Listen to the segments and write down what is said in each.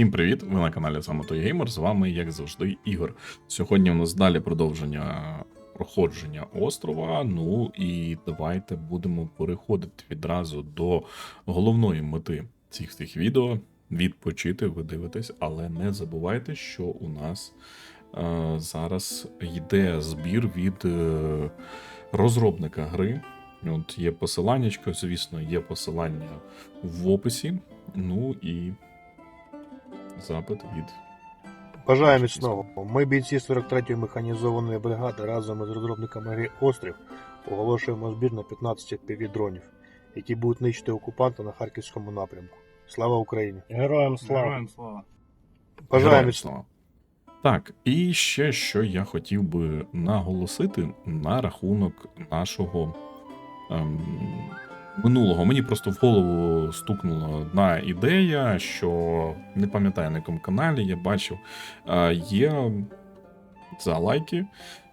Всім привіт! Ви на каналі Самотой Геймер. З вами, як завжди, Ігор. Сьогодні у нас далі продовження проходження острова. Ну і давайте будемо переходити відразу до головної мети цих цих відео. Відпочити, ви дивитесь, але не забувайте, що у нас е, зараз йде збір від е, розробника гри. От є посиланнячко, звісно, є посилання в описі. Ну і запит від. Бажаю міцного. Ми бійці 43-ї механізованої бригади разом із розробниками гри Острів оголошуємо збір на 15 півдронів, які будуть нищити окупанта на харківському напрямку. Слава Україні! Героям слава. Героям слава. Бажаю міцного. Так, і ще що я хотів би наголосити на рахунок нашого ем, минулого. Мені просто в голову стукнула одна ідея, що не пам'ятаю на якому каналі я бачив. Є за лайки,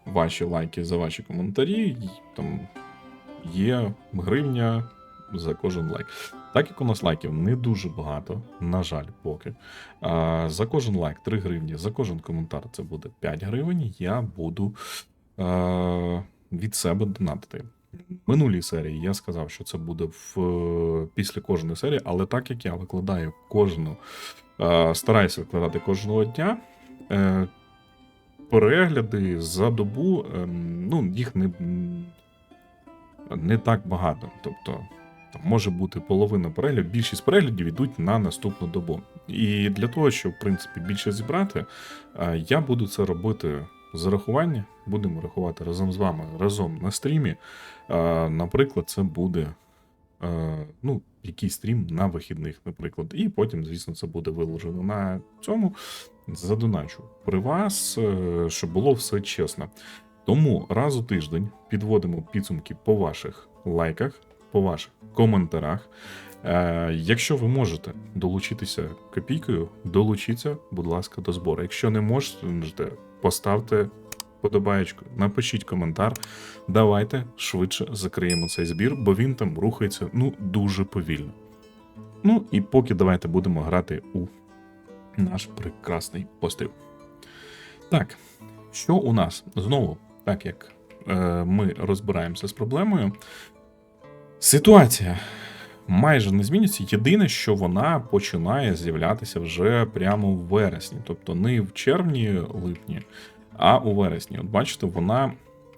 ваші лайки за ваші коментарі. Там є гривня за кожен лайк. Так як у нас лайків не дуже багато, на жаль, поки. За кожен лайк 3 гривні, за кожен коментар це буде 5 гривень. Я буду від себе донатити. Минулій серії я сказав, що це буде в, після кожної серії, але так як я викладаю кожну, стараюся викладати кожного дня. Е, перегляди за добу, ем, ну, їх не, не так багато. Тобто, там може бути половина переглядів, більшість переглядів йдуть на наступну добу. І для того, щоб в принципі більше зібрати, е, я буду це робити з рахування. Будемо рахувати разом з вами разом на стрімі. Наприклад, це буде е, ну, якийсь стрім на вихідних, наприклад. І потім, звісно, це буде виложено на цьому. Задоначу при вас, е, щоб було все чесно. Тому раз у тиждень підводимо підсумки по ваших лайках, по ваших коментарях. Е, якщо ви можете долучитися копійкою, долучіться, будь ласка, до збору. Якщо не можете, поставте подобаєчку, напишіть коментар. Давайте швидше закриємо цей збір, бо він там рухається ну дуже повільно. Ну і поки давайте будемо грати у наш прекрасний постріл. Так, що у нас знову, так як е, ми розбираємося з проблемою, ситуація майже не змінюється. Єдине, що вона починає з'являтися вже прямо в вересні, тобто не в червні, липні, а у вересні. От бачите, вона,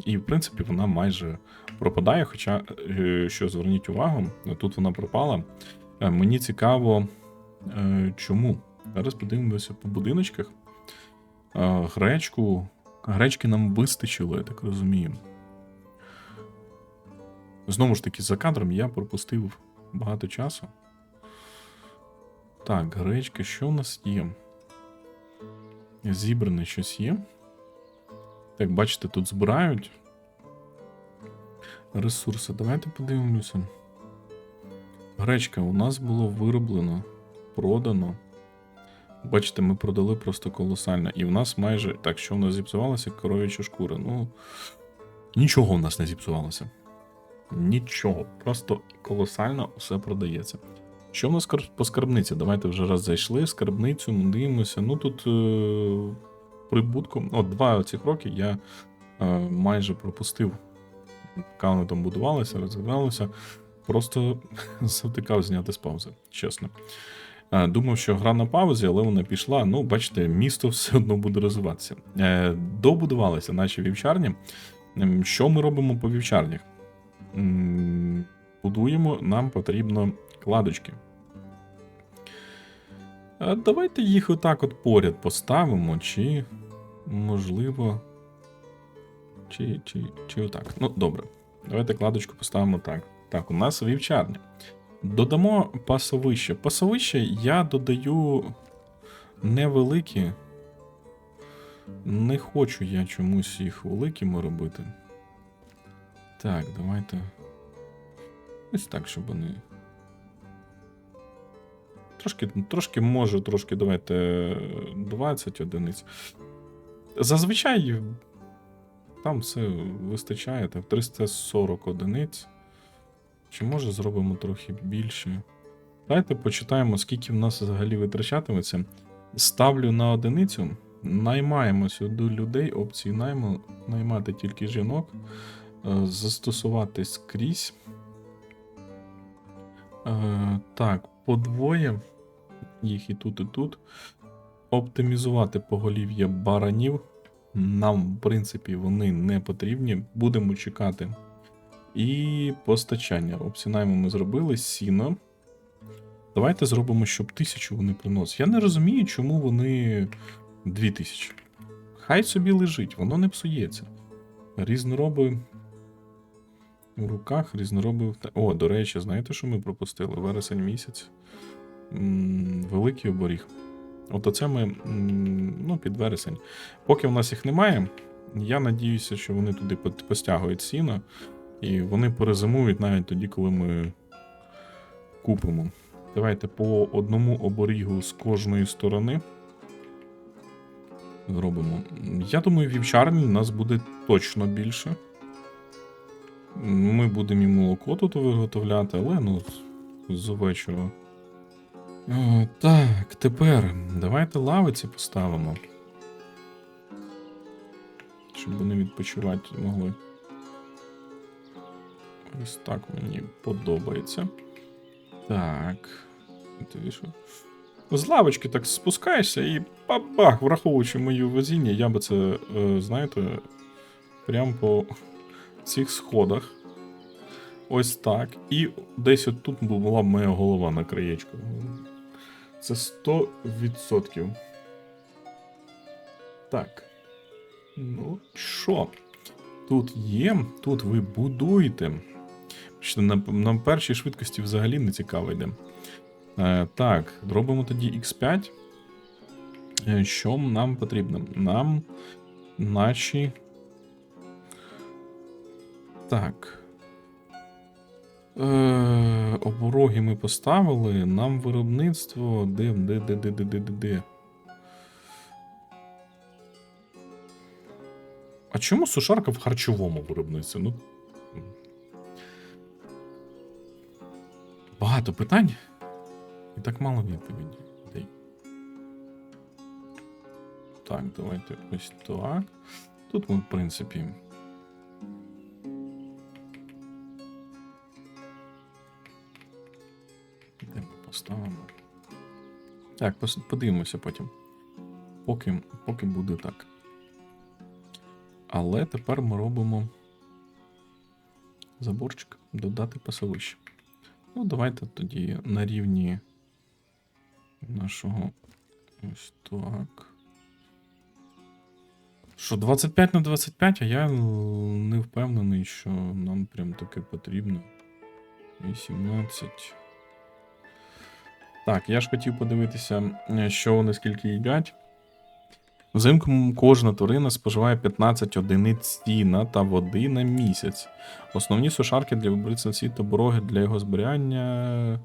і в принципі вона майже пропадає. Хоча, е, що зверніть увагу, тут вона пропала. Е, Мені цікаво, е, чому. Зараз подивимося по будиночках. Гречку. Гречки нам вистачило, я так розумію. Знову ж таки, за кадром я пропустив багато часу. Так, гречка, що в нас є? Зібране щось є. Так, бачите, тут збирають ресурси. Давайте подивимося. Гречка у нас було вироблено, продано. Бачите, ми продали просто колосально. І в нас майже. Так, що в нас зіпсувалося? Коров'яча шкура. Ну. Нічого в нас не зіпсувалося. Нічого. Просто колосально все продається. Що в нас по скарбниці? Давайте вже раз зайшли. в Скарбницю, дивимося. Ну тут е- прибутку. От два цих роки я е- майже пропустив. Поки там будувалися, розглядалися. Просто завтикав зняти з паузи, чесно. Е, Думав, що гра на паузі, але вона пішла. Ну, бачите, місто все одно буде розвиватися. Е, Добудувалися наші вівчарні. Ем, Що ми робимо по вівчарнях? Будуємо, нам потрібно кладочки. Давайте їх отак от поряд поставимо, чи можливо. Чи, чи, чи отак. Ну, добре. Давайте кладочку поставимо так. Так, у нас вівчарня. Додамо пасовище. Пасовище я додаю невеликі. Не хочу я чомусь їх великими робити. Так, давайте. Ось так, щоб вони. Трошки, трошки може, трошки давайте 20 одиниць. Зазвичай там все вистачає, так, 340 одиниць. Чи може зробимо трохи більше? Давайте почитаємо, скільки в нас взагалі витрачатиметься. Ставлю на одиницю. Наймаємо сюди людей, опції найму, наймати тільки жінок, застосувати скрізь. Е, Так, по двоє. Їх і тут, і тут. Оптимізувати поголів'я баранів. Нам, в принципі, вони не потрібні. Будемо чекати. І постачання. Опції найму ми зробили. Сіно. Давайте зробимо, щоб тисячу вони приносили. Я не розумію, чому вони дві тисячі. Хай собі лежить, воно не псується. Різнороби у руках, різнороби. О, до речі, знаєте, що ми пропустили? Вересень місяць. Великий оборіг. От оце ми ну, під вересень. Поки в нас їх немає, я надіюся, що вони туди постягують сіно, і вони перезимують навіть тоді, коли ми купимо. Давайте по одному оберігу з кожної сторони. Зробимо. Я думаю, вівчарні нас буде точно більше. Ми будемо і молоко тут виготовляти, але ну, з-. О, так, тепер давайте лавиці поставимо. Щоб вони відпочивати могли. Ось так мені подобається. Так. З лавочки так спускаєшся і бабах, враховуючи моє везіння, я би це, е, знаєте, прямо по цих сходах. Ось так. І десь отут була моя голова на краєчку. Це 100%. Так. Ну, що? Тут є, тут ви будуєте. Що на, на першій швидкості взагалі не цікаво йде. Е, так, робимо тоді X5. Е, Що нам потрібно? Нам наші. Так. Е, обороги ми поставили. Нам виробництво. Де, де, де, де, де, де, де, де. А чому сушарка в харчовому виробництві? Ну. Багато питань. І так мало відповідей. Так, давайте ось так. Тут ми, в принципі. Так, подивимося потім. Поки, поки буде так. Але тепер ми робимо заборчик, додати пасовище. Ну, давайте тоді на рівні нашого. Ось так. Що 25 на 25, а я не впевнений, що нам прям таке потрібно. 18. Так, я ж хотів подивитися, е, що вони скільки їдять. Взимку кожна тварина споживає 15 одиниць сіна та води на місяць. Основні сушарки для виборця світу бороги для його зберігання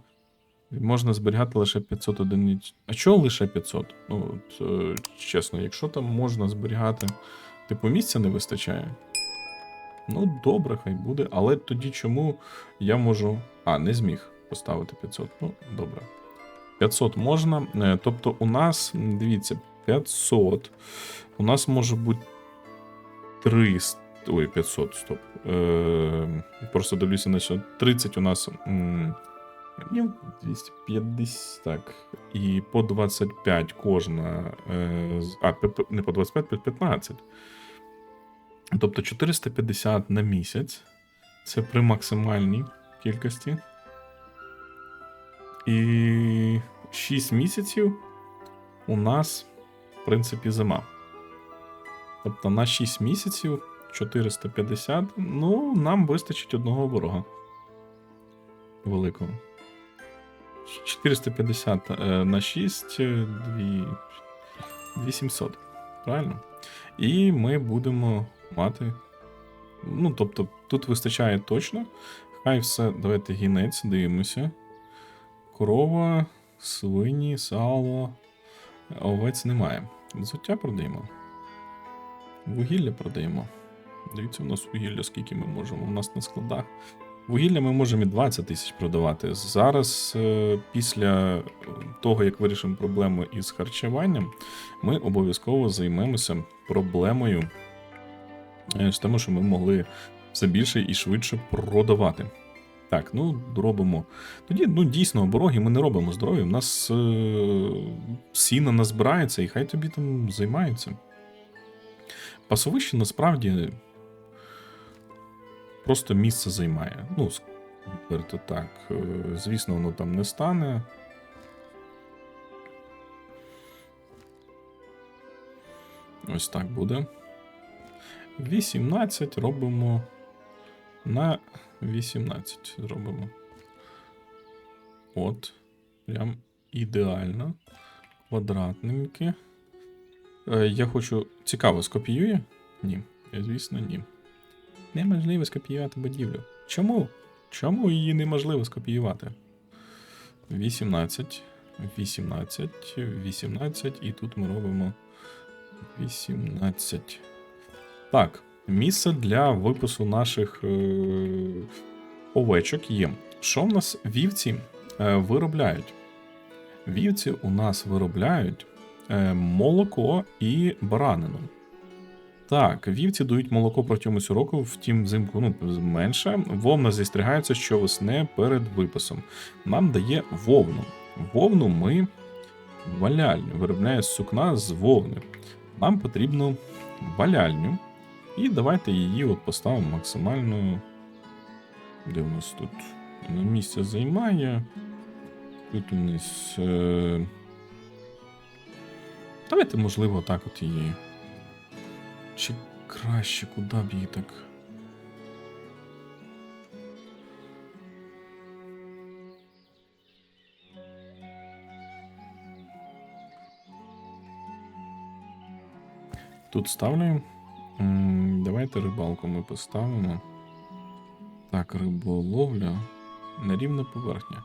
можна зберігати лише 500 одиниць. А чого лише 500? Ну, от, е, чесно, якщо там можна зберігати, типу місця не вистачає. Ну, добре, хай буде. Але тоді чому я можу. А, не зміг поставити 500. Ну, добре. 500 можна. Е, Тобто, у нас, дивіться, 500. У нас може бути 300. Ой, 500, стоп. Е, просто дивлюся на що. 30 у нас. ні, 250, так. І по 25 кожна. Е, а, не по 25, по 15. Тобто 450 на місяць. Це при максимальній кількості. І 6 місяців у нас, в принципі, зима. Тобто на 6 місяців 450, ну, нам вистачить одного ворога. Великого. 450 е, на 6, 2, 2700. Правильно? І ми будемо мати. Ну, тобто, тут вистачає точно. Хай все. Давайте гінець, дивимося. Корова, свині, сало. Овець немає. Взуття продаємо. Вугілля продаємо. Дивіться, у нас вугілля, скільки ми можемо. У нас на складах Вугілля ми можемо і 20 тисяч продавати. Зараз, е, після того, як вирішимо проблему із харчуванням, ми обов'язково займемося проблемою е, з тому, що ми могли все більше і швидше продавати. Так, ну робимо. Тоді, ну дійсно, обороги ми не робимо здоров'я. У нас е, сіна назбирається, і хай тобі там займаються. Пасовище насправді просто місце займає. Ну, сказати так. Е, Звісно, воно там не стане. Ось так буде. 18 робимо на 18 зробимо. От. Прям ідеально. Квадратненьке. Е, я хочу. Цікаво, скопіює? Ні. Звісно, ні. Неможливо скопіювати будівлю. Чому? Чому її неможливо скопіювати? 18. 18. 18. І тут ми робимо 18. Так, місце для випису наших е, овечок є. Що в нас вівці е, виробляють? Вівці у нас виробляють е, молоко і баранину. Так, вівці дають молоко протягом усього року, втім, взимку ну, менше. Вовна зістрігається щовесни перед виписом. Нам дає вовну. Вовну ми валяльню, виробляє сукна з вовни. Нам потрібно валяльню. І давайте її от поставимо максимально. Де у нас тут? На місце займає. Тут у нас. Е... Давайте, можливо, так от її. Чи краще, куди б її так. Тут ставлю. Давайте рибалку ми поставимо. Так, риболовля. Нерівна поверхня.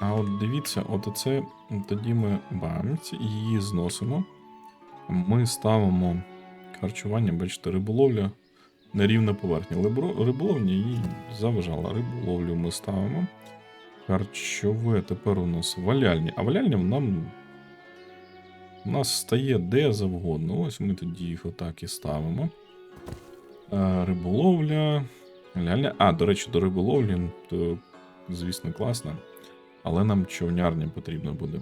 А от дивіться, от оце тоді ми бамць, її зносимо. Ми ставимо харчування, бачите, риболовля нерівна поверхня. Либро- Риболовня їй заважала. Риболовлю ми ставимо. Харчове тепер у нас валяльні. А валяльня нам у нас стає де завгодно. Ось ми тоді їх отак і ставимо. А, риболовля. Ля-ля. А, до речі, до риболовлі, то, звісно, класно. Але нам човнярня потрібна буде.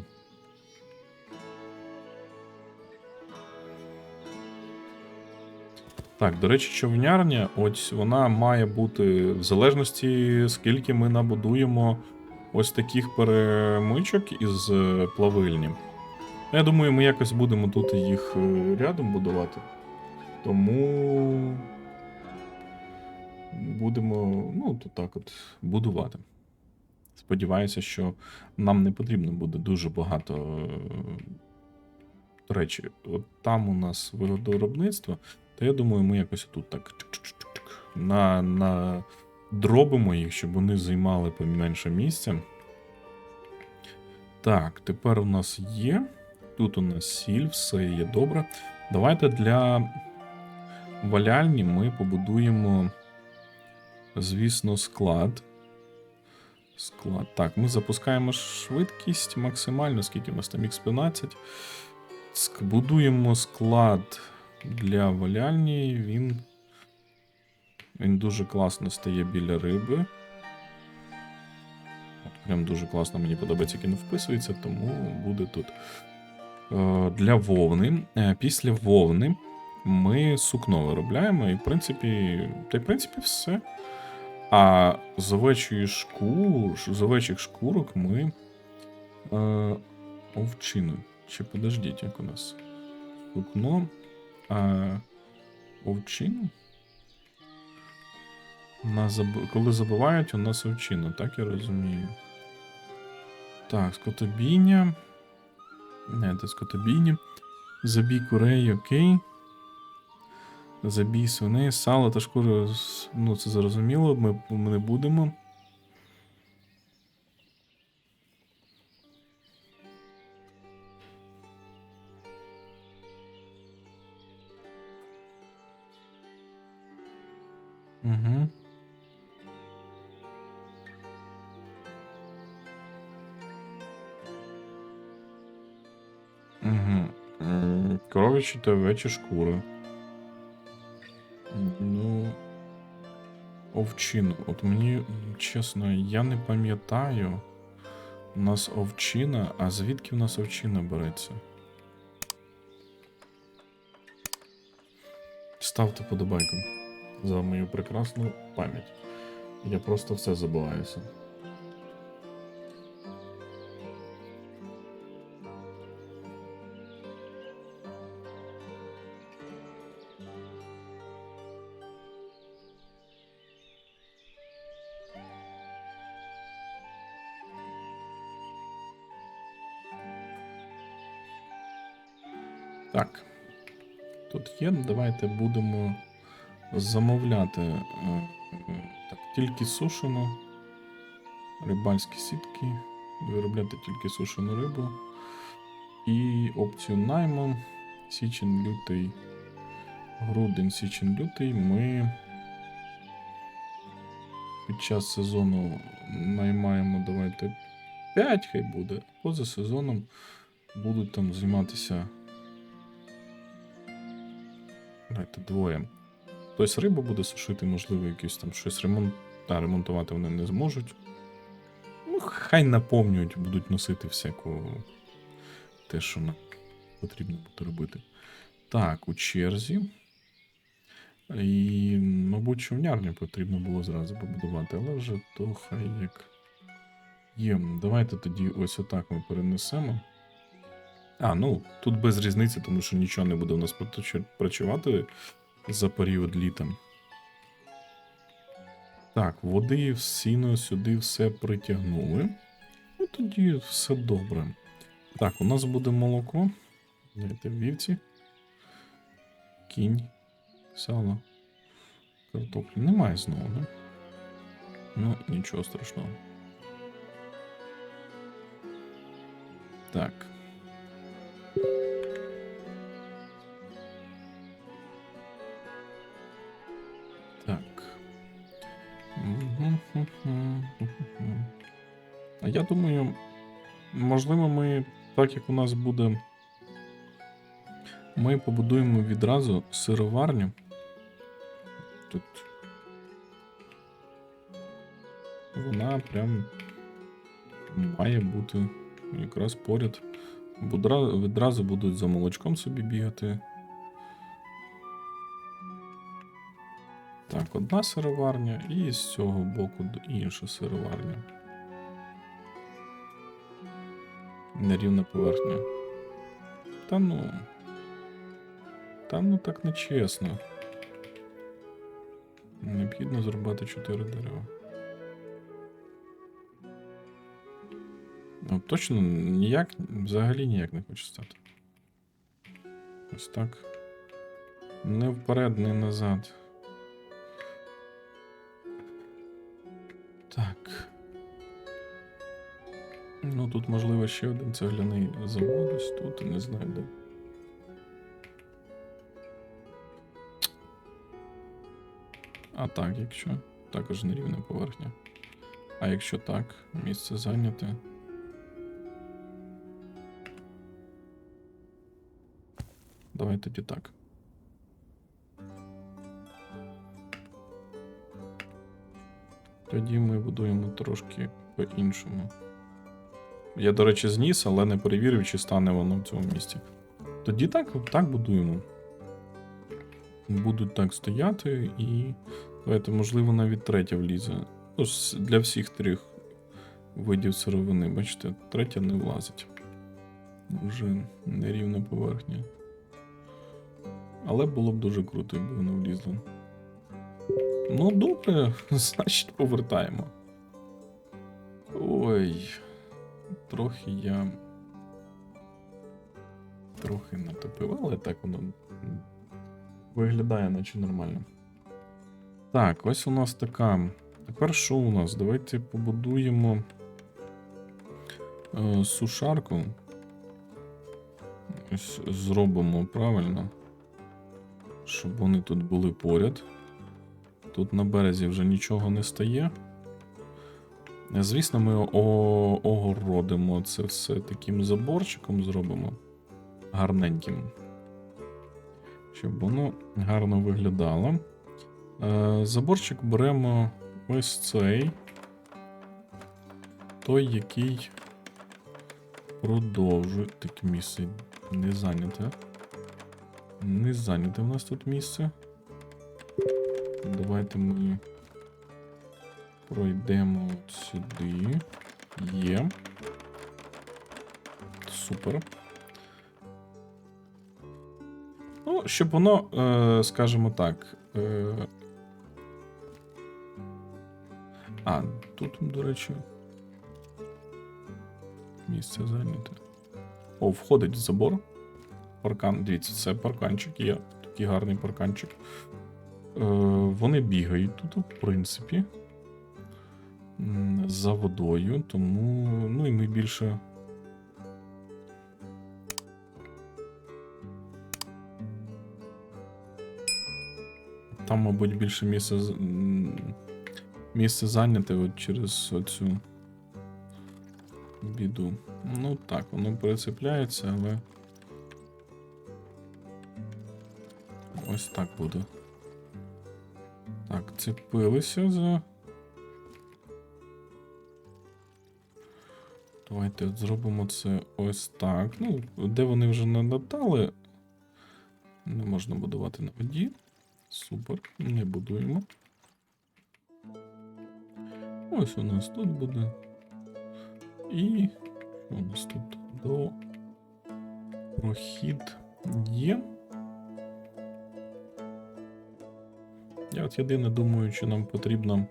Так, до речі, човнярня, ось вона має бути в залежності, скільки ми набудуємо ось таких перемичок із е, плавильні. Я думаю, ми якось будемо тут їх е, рядом будувати. Тому будемо, ну, то так от, будувати. Сподіваюся, що нам не потрібно буде дуже багато. е, До речі, от там у нас виробництво, то я думаю, ми якось тут так на, на дробимо їх, щоб вони займали поменше місця. Так, тепер у нас є. Тут у нас сіль, все є добре. Давайте для валяльні ми побудуємо, звісно, склад. Склад. Так, ми запускаємо швидкість максимально, скільки у нас там X15. Будуємо склад для валяльні. Він, він дуже класно стає біля риби. От прям дуже класно мені подобається, як він вписується, тому буде тут. Е, Для вовни. Е, Після вовни ми сукно виробляємо, і в принципі, та й в принципі все. А з овечої шкур, з овечих шкурок ми. Е, овчину. Чи подождіть, як у нас? Сукно. А овчину? На заб... Коли забувають, у нас овчину, так я розумію. Так, скотобійня. Не, це скотобійні. Забій курей, окей. Забій свиней, сало та шкури, ну це зрозуміло, ми, ми не будемо. Та овечі шкури. Ну. Овчину. От мені, чесно, я не пам'ятаю. У нас овчина, а звідки в нас овчина береться? Ставте подобайку за мою прекрасну пам'ять. Я просто все забуваюся. Тут є, давайте будемо замовляти е, е, так, тільки сушену, рибальські сітки, виробляти тільки сушену рибу. І опцію найму січень, лютий, грудень, січень, лютий ми під час сезону наймаємо, давайте 5 хай буде. Поза сезоном будуть там займатися. Давайте двоє. Хтось рибу буде сушити, можливо, якийсь там щось ремонт... Та, ремонтувати вони не зможуть. Ну, хай наповнюють, будуть носити всяку те, що нам потрібно буде робити. Так, у черзі. І, мабуть, човнярню потрібно було зразу побудувати, але вже то хай як є. Давайте тоді ось отак ми перенесемо. А, ну, тут без різниці, тому що нічого не буде у нас працювати за період літа. Так, води в сіно сюди все притягнули. Ну, тоді все добре. Так, у нас буде молоко. Давайте вівці. Кінь. Сало. Картоплі. Немає знову, не? Ну, нічого страшного. Так. Так. Я думаю, можливо, ми, так як у нас буде. Ми побудуємо відразу сироварню. Тут. Вона прям має бути якраз поряд. Відразу будуть за молочком собі бігати. Так, одна сироварня, і з цього боку інша сироварня. Нерівна поверхня. Та ну. Та ну так не чесно. Необхідно зрубати 4 дерева. Ну, точно ніяк, взагалі ніяк не хоче стати. Ось так. Не вперед, не назад. Так. Ну, тут, можливо, ще один цегляний завод ось тут, не знаю де. А так, якщо також нерівна поверхня. А якщо так, місце зайняте. Давай тоді так. Тоді ми будуємо трошки по-іншому. Я, до речі, зніс, але не перевірив, чи стане воно в цьому місці. Тоді так, так будуємо. Будуть так стояти і. Давайте, можливо, навіть третя влізе. Ну, для всіх трьох видів сировини, бачите, третя не влазить. Вже нерівна поверхня. Але було б дуже круто, якби воно влізло. Ну, добре, значить, повертаємо. Ой. Трохи я. Трохи натопив, але так воно виглядає, наче нормально. Так, ось у нас така. Тепер що у нас? Давайте побудуємо е, сушарку. Ось зробимо правильно. Щоб вони тут були поряд. Тут на березі вже нічого не стає. Е, Звісно, ми огородимо це все таким заборчиком зробимо. гарненьким. Щоб воно гарно виглядало. Е, Заборчик беремо ось цей. Той, який продовжує. Так, місце не зайняте. Не зайняте в нас тут місце. Давайте ми пройдемо сюди. Є. Супер. Ну, щоб воно, е, скажімо так. Е... А, тут, до речі. Місце зайняте. О, входить в забор. Паркан. Дивіться, це парканчик є. Такий гарний парканчик. Е, вони бігають тут, в принципі. За водою, тому. Ну і ми більше. Там, мабуть, більше місце, місце зайняте от через оцю біду. Ну так, воно перецепляється, але. Ось так буде. Так, цепилися за. Давайте зробимо це ось так. Ну, де вони вже надали. Не можна будувати на воді. Супер, не будуємо. Ось у нас тут буде. І у нас тут до прохід є. Я от єдине думаю, що нам потрібно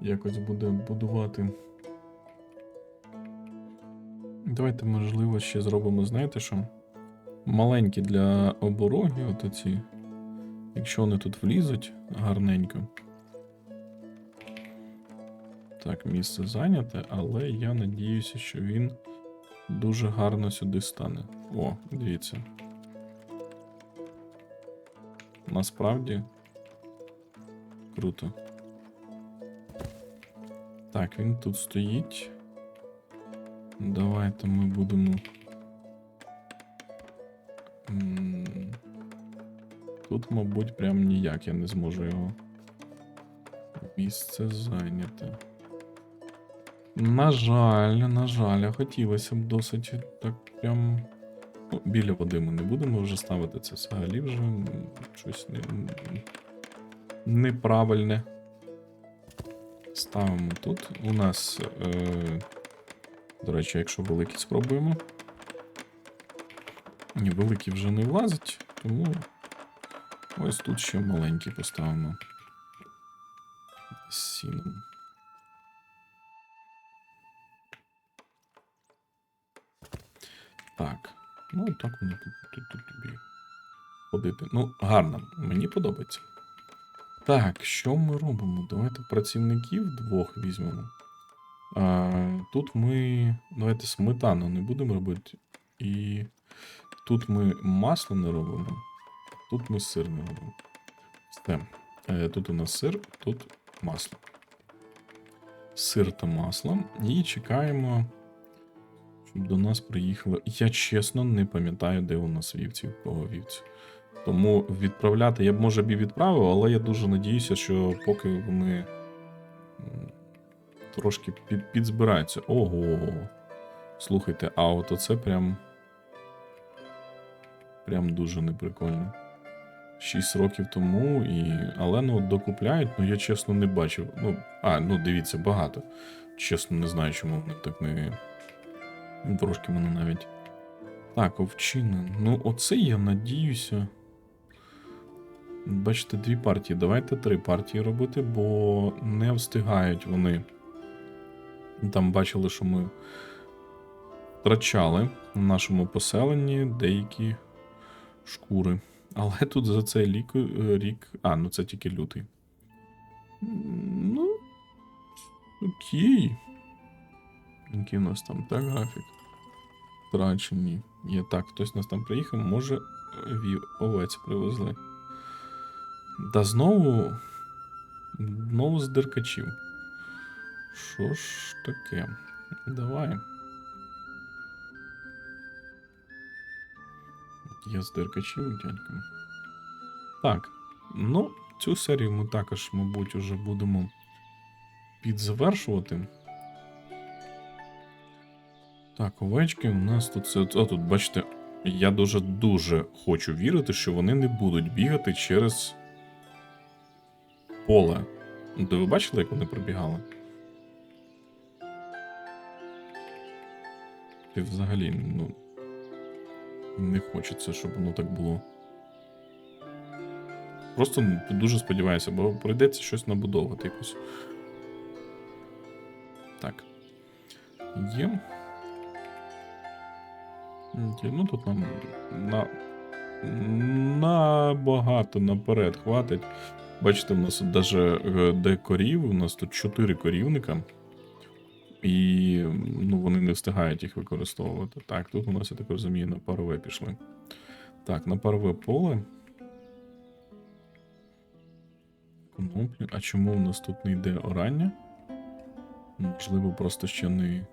якось буде будувати. Давайте, можливо, ще зробимо, знаєте що? Маленькі для обороги, от оці. Якщо вони тут влізуть гарненько. Так, місце зайняте, але я надіюся, що він дуже гарно сюди стане. О, дивіться. Насправді круто. Так, він тут стоїть. Давайте ми будемо. Тут, мабуть, прям ніяк я не зможу його. Місце зайняте. На жаль, на жаль, а хотілося б досить так прям. Ну, біля води ми не будемо вже ставити це взагалі вже щось не, неправильне. Ставимо тут. У нас, е, до речі, якщо великий спробуємо. Ні, великий вже не влазить, тому ось тут ще маленький поставимо. Сіном. Так. Ну, так воно тут тобі ходити. Ну, гарно, мені подобається. Так, що ми робимо? Давайте працівників двох візьмемо. А, тут ми. Давайте сметану не будемо робити. І тут ми масло не робимо. Тут ми сир не робимо. Все. Е, Тут у нас сир, тут масло. Сир та масло. І чекаємо, щоб до нас приїхало. Я чесно не пам'ятаю, де у нас вівці, в кого вівці. Тому відправляти я б може б і відправив, але я дуже надіюся, що поки вони трошки під, підзбираються. Ого. Слухайте, а от оце прям. Прям дуже неприкольно. 6 років тому, і... але ну докупляють, ну я чесно не бачив. Ну, а, ну дивіться, багато. Чесно, не знаю, чому вони так не. Трошки мене навіть. Так, овчина. Ну, оце я надіюся. Бачите, дві партії. Давайте три партії робити, бо не встигають вони. Там бачили, що ми втрачали в нашому поселенні деякі шкури. Але тут за цей лік, рік. А, ну це тільки лютий. Ну. Окей. Який у нас там так графік? Втрачені. Є так, хтось нас там приїхав, може вів овець привезли. Да знову. Знову з диркачів. Що ж таке? Давай. Є з деркачів, дядьками. Так, ну, цю серію ми також, мабуть, уже будемо підзавершувати. Так, овечки у нас тут це. О, тут, бачите, я дуже-дуже хочу вірити, що вони не будуть бігати через поле. Ну, То ви бачили, як вони пробігали? Ти взагалі, ну. Не хочеться, щоб воно так було. Просто ну, дуже сподіваюся, бо прийдеться щось набудовувати якось. Так. Є, Ну тут нам на, набагато наперед хватить. Бачите, в нас тут даже е, де корів, у нас тут 4 корівника. І ну, вони не встигають їх використовувати. Так, тут у нас, я так розумію, на парове пішли. Так, на парове поле. А чому у нас тут не йде орання? Можливо, просто ще не.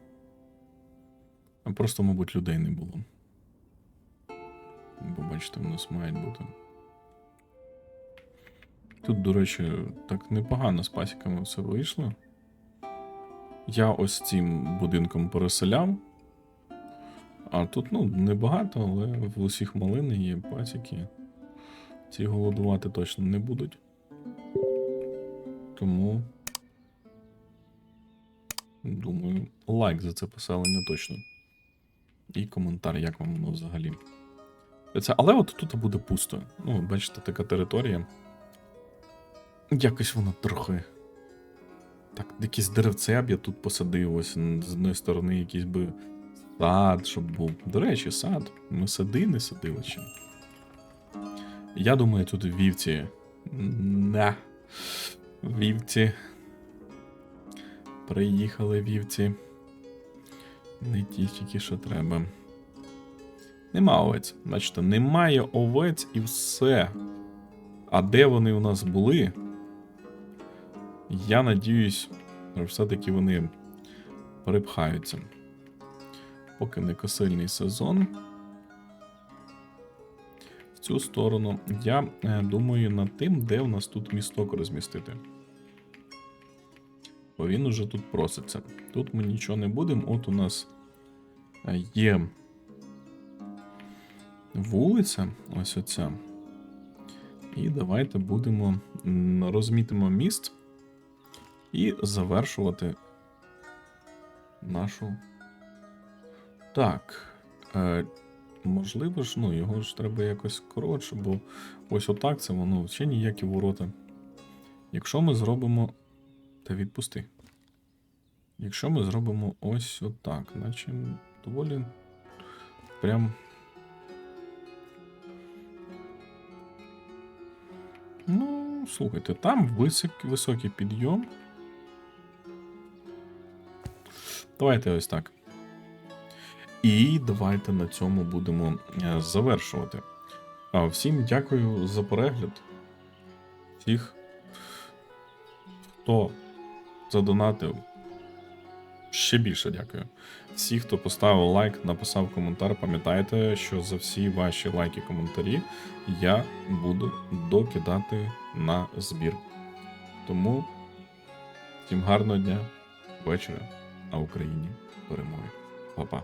Просто, мабуть, людей не було. Бо бачите, у нас мають бути. Тут, до речі, так непогано з пасіками все вийшло. Я ось цим будинком переселяв. А тут, ну, небагато, але в усіх малини є пасіки. Ці голодувати точно не будуть. Тому. Думаю, лайк за це поселення точно. І коментар, як вам воно взагалі. Це, але от тут буде пусто. Ну, бачите, така територія. Якось воно трохи. Так, якісь деревце б я тут посадив, ось з одної сторони якийсь би сад, щоб був. До речі, сад. Ми сади не садили ще. Я думаю, тут вівці. На. Вівці. Приїхали вівці. Не ті тільки, що треба. Нема овець. Бачите, немає овець і все. А де вони у нас були? Я надіюсь, все-таки вони перепхаються. Поки не косильний сезон. В цю сторону я е, думаю над тим, де в нас тут місток розмістити. Бо він уже тут проситься. Тут ми нічого не будемо. От у нас е, є вулиця, ось оця. І давайте будемо розмітимо міст і завершувати нашу. Так. Е, можливо ж, ну, його ж треба якось коротше, бо ось отак це воно ще ніякі ворота. Якщо ми зробимо. Та відпусти. Якщо ми зробимо ось отак, наче доволі прям. Ну, слухайте, там висок, високий підйом. Давайте ось так. І давайте на цьому будемо е, завершувати. Всім дякую за перегляд. Всіх, хто задонатив. Ще більше дякую. Всі, хто поставив лайк, написав коментар, пам'ятайте, що за всі ваші лайки коментарі я буду докидати на збір. Тому всім гарного дня, вечора, а Україні перемоги. Па-па.